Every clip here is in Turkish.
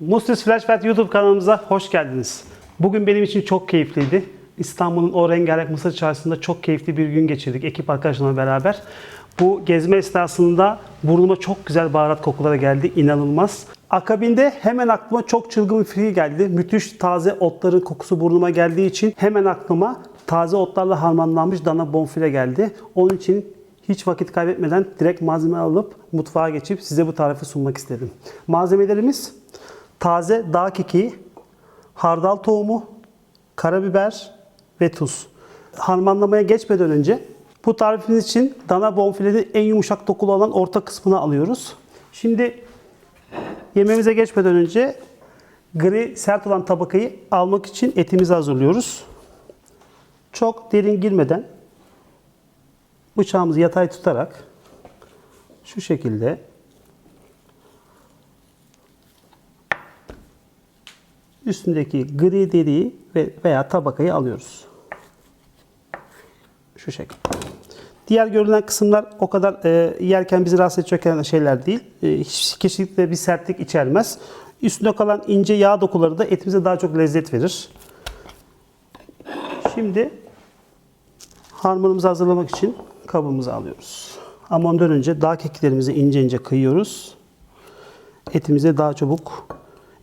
Mustis Flashback YouTube kanalımıza hoş geldiniz. Bugün benim için çok keyifliydi. İstanbul'un o rengarenk Mısır çarşısında çok keyifli bir gün geçirdik ekip arkadaşlarımla beraber. Bu gezme esnasında burnuma çok güzel baharat kokuları geldi. inanılmaz. Akabinde hemen aklıma çok çılgın bir fikir geldi. Müthiş taze otların kokusu burnuma geldiği için hemen aklıma taze otlarla harmanlanmış dana bonfile geldi. Onun için hiç vakit kaybetmeden direkt malzeme alıp mutfağa geçip size bu tarifi sunmak istedim. Malzemelerimiz taze dağ kekiği, hardal tohumu, karabiber ve tuz. Harmanlamaya geçmeden önce bu tarifimiz için dana bonfilenin en yumuşak dokulu olan orta kısmını alıyoruz. Şimdi yemeğimize geçmeden önce gri sert olan tabakayı almak için etimizi hazırlıyoruz. Çok derin girmeden bıçağımızı yatay tutarak şu şekilde üstündeki gri deriyi ve veya tabakayı alıyoruz. Şu şekilde. Diğer görülen kısımlar o kadar e, yerken bizi rahatsız edecek şeyler değil. E, hiç, kesinlikle bir sertlik içermez. Üstünde kalan ince yağ dokuları da etimize daha çok lezzet verir. Şimdi harmanımızı hazırlamak için kabımızı alıyoruz. Ama ondan önce dağ kekiklerimizi ince ince kıyıyoruz. Etimize daha çabuk,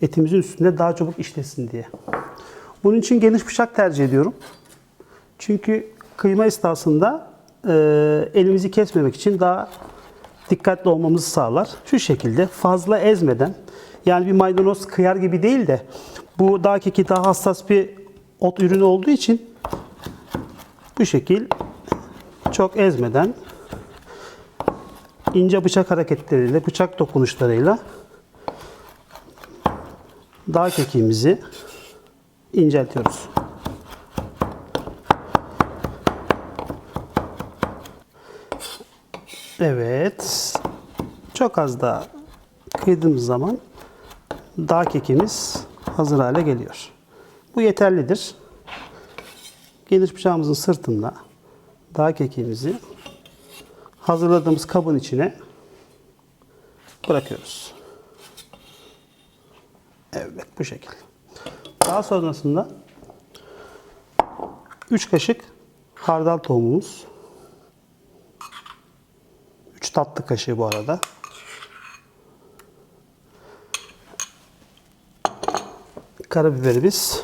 etimizin üstünde daha çabuk işlesin diye. Bunun için geniş bıçak tercih ediyorum. Çünkü kıyma esnasında e, elimizi kesmemek için daha dikkatli olmamızı sağlar. Şu şekilde fazla ezmeden yani bir maydanoz kıyar gibi değil de bu dağ keki daha hassas bir ot ürünü olduğu için bu şekil çok ezmeden ince bıçak hareketleriyle, bıçak dokunuşlarıyla dağ kekiğimizi inceltiyoruz. Evet. Çok az daha kıydığımız zaman dağ kekimiz hazır hale geliyor. Bu yeterlidir. Geniş bıçağımızın sırtında dağ kekiğimizi hazırladığımız kabın içine bırakıyoruz. Bu şekilde. Daha sonrasında 3 kaşık hardal tohumumuz 3 tatlı kaşığı bu arada. Karabiberimiz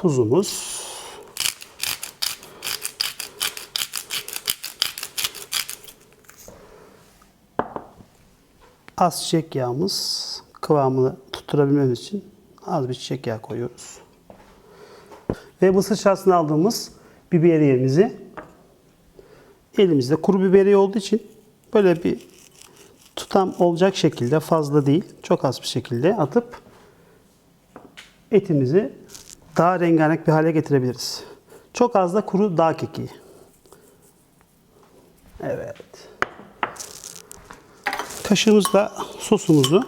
tuzumuz az çiçek yağımız kıvamını tutturabilmemiz için az bir çiçek yağı koyuyoruz. Ve mısır şarjını aldığımız biberiyemizi elimizde kuru biberiye olduğu için böyle bir tutam olacak şekilde fazla değil çok az bir şekilde atıp etimizi daha rengarenk bir hale getirebiliriz. Çok az da kuru dağ kekiği. Evet. Kaşığımızla sosumuzu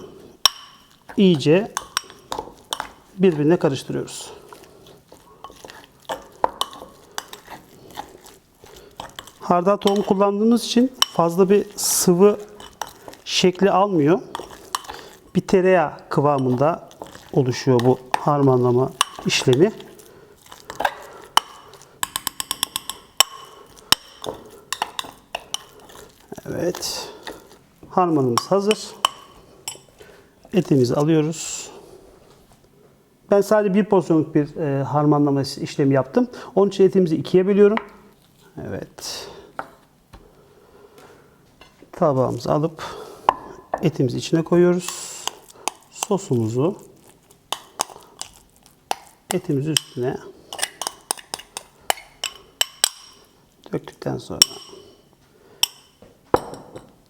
iyice birbirine karıştırıyoruz. Hardal tohum kullandığımız için fazla bir sıvı şekli almıyor. Bir tereyağı kıvamında oluşuyor bu harmanlama işlemi. Evet. Harmanımız hazır. Etimizi alıyoruz. Ben sadece bir porsiyonluk bir e, harmanlama işlemi yaptım. Onun için etimizi ikiye bölüyorum. Evet. Tabağımızı alıp etimizi içine koyuyoruz. Sosumuzu etimiz üstüne döktükten sonra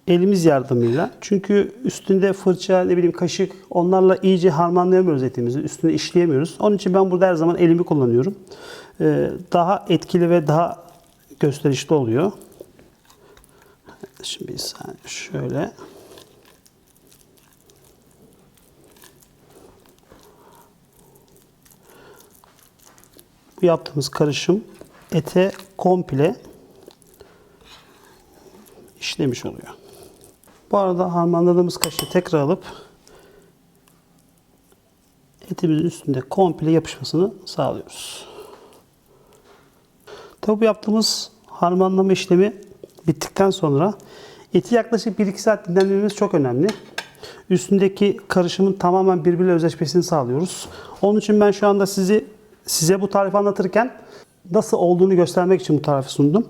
elimiz yardımıyla çünkü üstünde fırça ne bileyim kaşık onlarla iyice harmanlayamıyoruz etimizi üstüne işleyemiyoruz. Onun için ben burada her zaman elimi kullanıyorum. Ee, daha etkili ve daha gösterişli oluyor. Şimdi bir saniye şöyle bu yaptığımız karışım ete komple işlemiş oluyor. Bu arada harmanladığımız kaşığı tekrar alıp etimizin üstünde komple yapışmasını sağlıyoruz. Tabi bu yaptığımız harmanlama işlemi bittikten sonra eti yaklaşık 1-2 saat dinlendirmemiz çok önemli. Üstündeki karışımın tamamen birbiriyle özleşmesini sağlıyoruz. Onun için ben şu anda sizi size bu tarifi anlatırken nasıl olduğunu göstermek için bu tarifi sundum.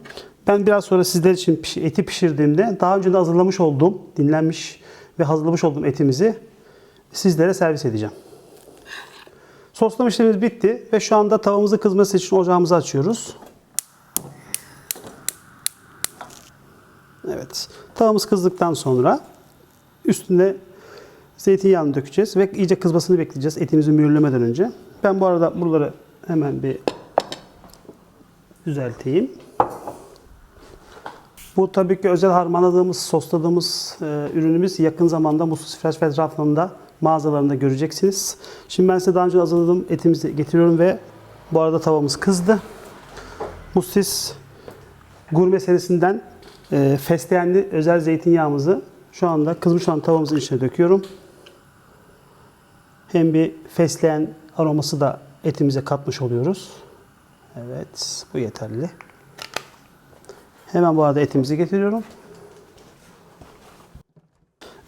Ben biraz sonra sizler için eti pişirdiğimde daha önce de hazırlamış olduğum, dinlenmiş ve hazırlamış olduğum etimizi sizlere servis edeceğim. Soslama işlemimiz bitti ve şu anda tavamızı kızması için ocağımızı açıyoruz. Evet. Tavamız kızdıktan sonra üstüne zeytinyağını dökeceğiz ve iyice kızmasını bekleyeceğiz etimizi mühürlemeden önce. Ben bu arada buraları hemen bir düzelteyim. Bu tabii ki özel harmanladığımız, sosladığımız e, ürünümüz yakın zamanda Musus Fresh ve etrafında mağazalarında göreceksiniz. Şimdi ben size daha önce hazırladığım etimizi getiriyorum ve bu arada tavamız kızdı. Musis gurme serisinden e, fesleğenli özel zeytinyağımızı şu anda kızmış olan tavamızın içine döküyorum. Hem bir fesleğen aroması da etimize katmış oluyoruz. Evet, bu yeterli. Hemen bu arada etimizi getiriyorum.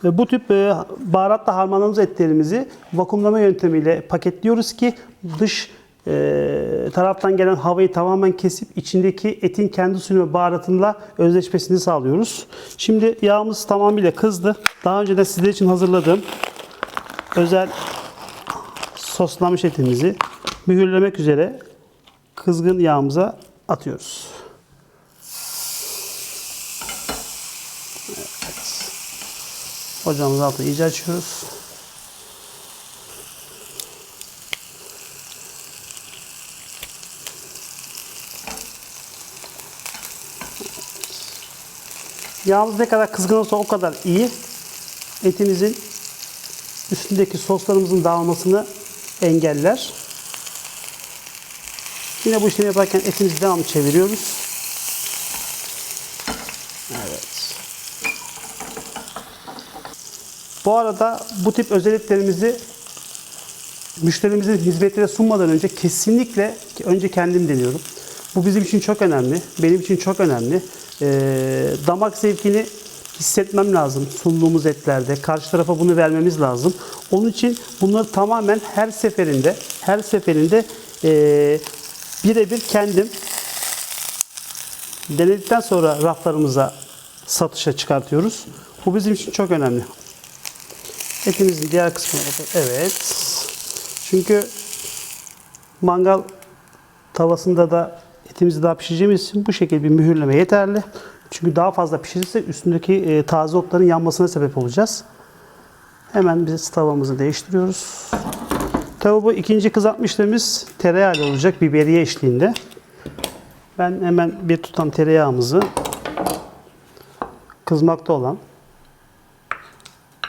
Bu tip e, baharatla harmanladığımız etlerimizi vakumlama yöntemiyle paketliyoruz ki dış e, taraftan gelen havayı tamamen kesip içindeki etin kendi suyunu ve baharatıyla özleşmesini sağlıyoruz. Şimdi yağımız tamamıyla kızdı. Daha önce de sizler için hazırladığım özel soslanmış etimizi mühürlemek üzere kızgın yağımıza atıyoruz. Ocağımızın altını iyice açıyoruz. Yağımız ne kadar kızgın olsa o kadar iyi. Etimizin üstündeki soslarımızın dağılmasını engeller. Yine bu işlemi yaparken etimizi devamlı çeviriyoruz. Bu arada bu tip özelliklerimizi müşterimizin hizmetine sunmadan önce kesinlikle önce kendim deniyorum. Bu bizim için çok önemli. Benim için çok önemli. Ee, damak zevkini hissetmem lazım sunduğumuz etlerde. Karşı tarafa bunu vermemiz lazım. Onun için bunları tamamen her seferinde her seferinde ee, birebir kendim denedikten sonra raflarımıza satışa çıkartıyoruz. Bu bizim için çok önemli. Etimizin diğer kısmına bakalım. Evet. Çünkü mangal tavasında da etimizi daha pişireceğimiz için bu şekilde bir mühürleme yeterli. Çünkü daha fazla pişirirse üstündeki e, taze otların yanmasına sebep olacağız. Hemen biz tavamızı değiştiriyoruz. Tabi bu ikinci kızartma işlemimiz tereyağı ile olacak biberiye eşliğinde. Ben hemen bir tutam tereyağımızı kızmakta olan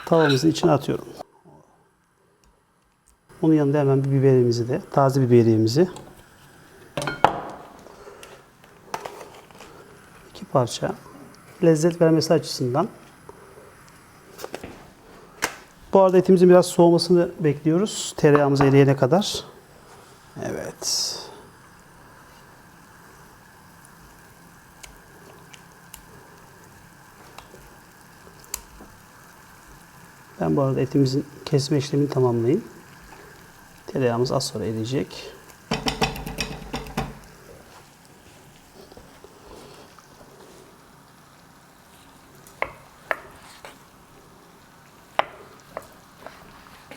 tavamızın içine atıyorum. Onun yanında hemen bir biberimizi de, taze biberiyemizi iki parça lezzet vermesi açısından bu arada etimizin biraz soğumasını bekliyoruz. Tereyağımız eriyene kadar. Evet. Ben bu arada etimizin kesme işlemini tamamlayayım. Tereyağımız az sonra eriyecek.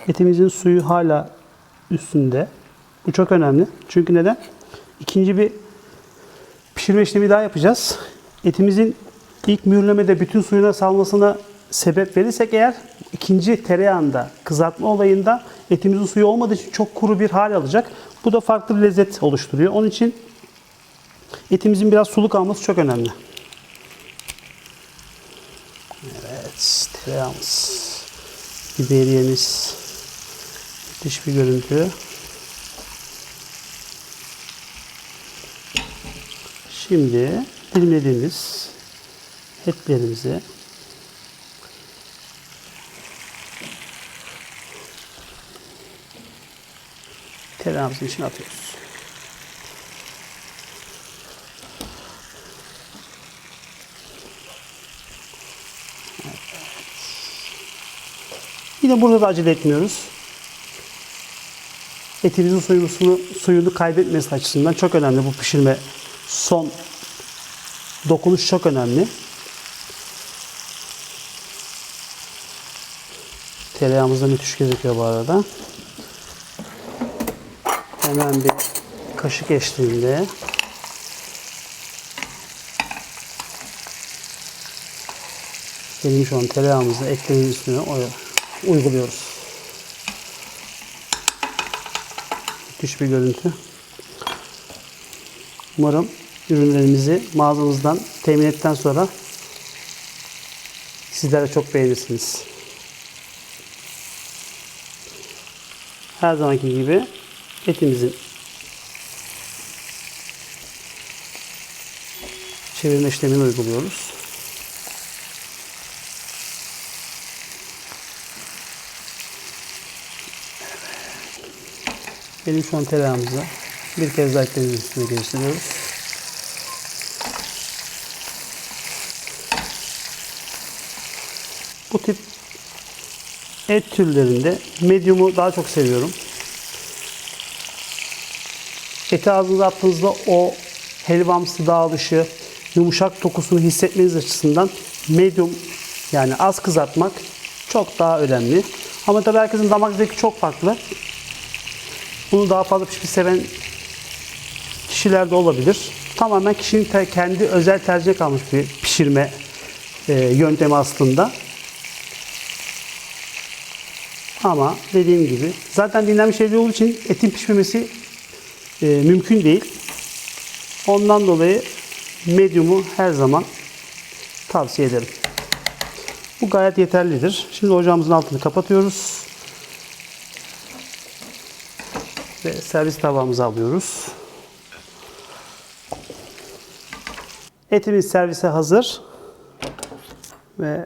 Etimizin suyu hala üstünde. Bu çok önemli. Çünkü neden? İkinci bir pişirme işlemi daha yapacağız. Etimizin ilk mühürlemede bütün suyuna salmasına sebep verirsek eğer ikinci tereyağında kızartma olayında etimizin suyu olmadığı için çok kuru bir hal alacak. Bu da farklı bir lezzet oluşturuyor. Onun için etimizin biraz suluk alması çok önemli. Evet, tereyağımız, biberiyemiz, müthiş bir görüntü. Şimdi dilimlediğimiz etlerimizi tereyağımızın içine atıyoruz. Yine burada da acele etmiyoruz. Etimizin suyunu, suyunu kaybetmesi açısından çok önemli bu pişirme son dokunuş çok önemli. Tereyağımız da müthiş gözüküyor bu arada. Hemen bir kaşık eşliğinde benim şu an tereyağımızı ekmeğin üstüne uyguluyoruz. Müthiş bir görüntü. Umarım ürünlerimizi mağazamızdan temin ettikten sonra sizler de çok beğenirsiniz. Her zamanki gibi etimizin çevirme işlemini uyguluyoruz. Benim şu an tereyağımızı bir kez daha ekmeğimizin üstüne geçiriyoruz. Bu tip et türlerinde medium'u daha çok seviyorum. Eti ağzınıza attığınızda o helvamsı dağılışı, yumuşak dokusunu hissetmeniz açısından medium yani az kızartmak çok daha önemli. Ama tabii herkesin damak zevki çok farklı. Bunu daha fazla pişmiş seven kişiler de olabilir. Tamamen kişinin te- kendi özel tercihine kalmış bir pişirme e, yöntemi aslında. Ama dediğim gibi zaten dinlenmiş evde olduğu için etin pişmemesi e, mümkün değil. Ondan dolayı medium'u her zaman tavsiye ederim. Bu gayet yeterlidir. Şimdi ocağımızın altını kapatıyoruz. Ve servis tabağımıza alıyoruz. Etimiz servise hazır. Ve